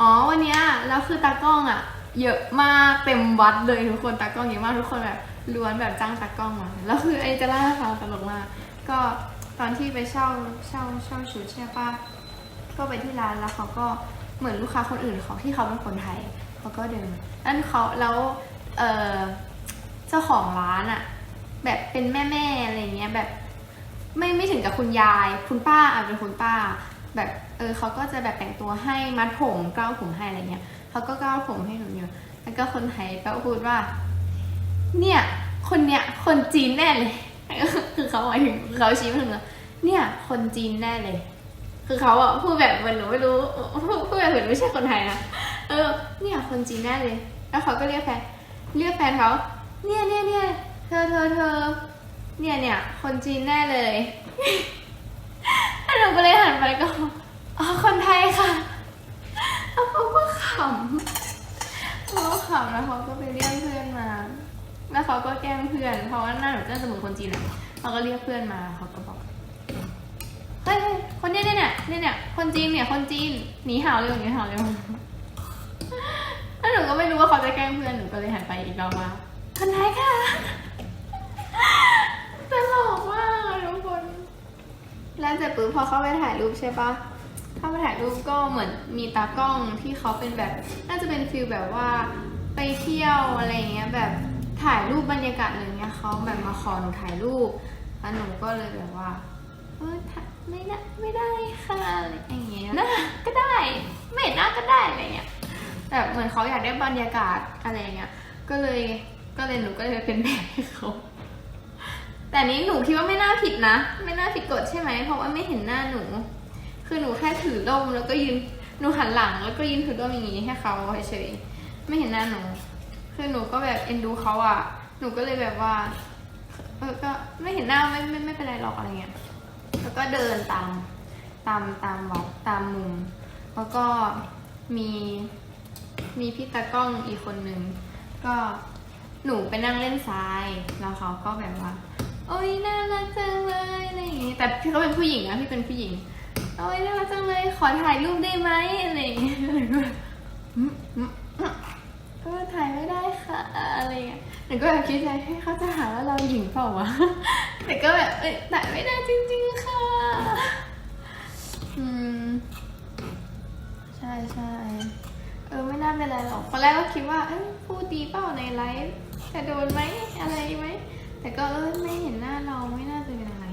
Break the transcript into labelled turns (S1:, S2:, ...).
S1: อ๋อวันเนี้ยแล้วคือตากล้องอะ เยอะมากเต็มวัดเลยทุกคนตากล้องเยอะมากทุกคนแบบล้วนแบบจ้างตากล้องมาแล้วคือไอ้จะเล่าให้ฟังตลกมากก็ตอนที่ไปเช่าเช่าเช่าชุดใช่ปะก็ไปที่ร้านแล้วเขาก็เหมือนลูกค้าคนอื่นเขาที่เขาเป็นคนไทยเขาก็เดินมานั่นเขาแล้วเออเจ้าของร้านอะแบบเป็นแม่แม่ๆอะไรเงี้ยแบบ ไม่ไม่ถึงกับคุณยาย คุณป้าอาจเป็นคุณป้า แบบเออเขาก็จะแบบแต่งตัวให้มัดผมเกล้าผมให้อะไรเงี้ยเขาก็เกล้าผมให้หนูอยู่แล้วก็คนไทยก็พูดว่า เนี่ยคนเนี้ยคนจีนแน่เลยคือเขาหมายถึงเขาชี้มาถึงว่าเนี่ยคนจีนแน่เลย คือเขาอะพูดแบบเหมือนหนูไม่รู้พูดแบบเหมือนไม่ใช่คนไทยนะเออ เนี่ยคนจีนแน่เลย แล้วเขาก็เรียกแฟนเรียกแฟนเขาเนี่ยเนี่ยเนี่ยเธอเธอเธอเนี่ยเนี่ยคนจีนแน่เลย แล้วหนูก็เลยหันไปก็อ๋อคนไทยค่ะ แล้วเขาก็ ขำเขาขำแล้วเขาก็ไปเรียกเพื่อนมา แล้วเขาก็แกล้งเพื่อน เพราะว่าหน้าหนูจะเหมือนคนจีนอะเขาก็เรียกเพื่อนมาเขาก็บอกเฮ้ยเคนเนี้ยเนี่ยเนี่ยเนี่ยเนี่ยคนจีนเนี่ยคนจีนหนีห่าวเร็วหนีห่าวเร็วแล้วหนูก็ไม่รู้ว่าเขาจะแกล้งเพื่อนหนูก็เลยหันไปอีกรอบว่าคนไทยค่ะตลกมากทุกคน แล้วเสร็จปุ๊บพอเข้าไปถ่ายรูปใช่ปะ เข้าไปถ่ายรูปก็เหมือนมีตากล้องที่เขาเป็นแบบ น่าจะเป็นฟิลแบบว่าไปเที่ยวอะไรเงี้ยแบบถ่ายรูปบรรยากาศอะไรเงี้ยเขาแบบมาขอหนูถ่ายรูปแล้วหนูก็เลยแบบว่าเออถ่ายไม่ได้ไม่ได้ค่ะอะไรอย่างเงี้ยน่าก็ได้ไม่เห็นหน้าก็ได้อะไรเงี้ยแบบเหมือนเขาอยากได้บรรยากาศอะไรเงี้ยก็เลยก็เลยหนูก็เลยเป็นแบบให้เขาแต่นี้หนูคิดว่าไม่น่าผิดนะ ไม่น่าผิดกฎใช่ไหมเพราะว่าไม่เห็นหน้าหนู คือหนูแค่ถือร่มแล้วก็ยืนหนูหันหลัง แล้วก็ยืนถือร่มอย่างงี้ให้เขาเฉยๆไม่เห็นหน้าหนู คือหนูก็แบบเอ็นดูเขาอะ หนูก็เลยแบบว่าเออก็ไม่เห็นหน้าไม่ไม่ไม่เป็นไรหรอกอะไรเงี้ยแล้วก็เดินตามตามตามบอกตามมุม แล้วก็มีมีพี่ตากล้องอีกคนนึงก็หนูไปนั่งเล่นทรายแล้วเขาก็แบบว่า โอ๊ยน่ารักจังเลยอะไรอย่างงี้แต่พี่เขาเป็นผู้หญิงนะพี่เป็นผู้หญิง โอ๊ยน่ารักจังเลย ขอถ่ายรูปได้ไหมอะไรอย่างเงี้ยก็แบบถ่ายไม่ได้ค่ะอะไรอย่างเงี้ยหนูก็แบบคิดใจให้เขาจะหาว่าเราหญิงเปล่าวะแต่ก็แบบเอ้ยถ่ายไม่ได้จริง ๆ ค่ะ อืม ใช่ใช่เออไม่น่าเป็นไรหรอกตอนแรกก็คิดว่าเอ้ยพูดดีเปล่าในไลฟ์จะโดนไหมอะไรไหมแต่ก็เออไม่เห็นหน้าเราไม่น่าจะเป็นไร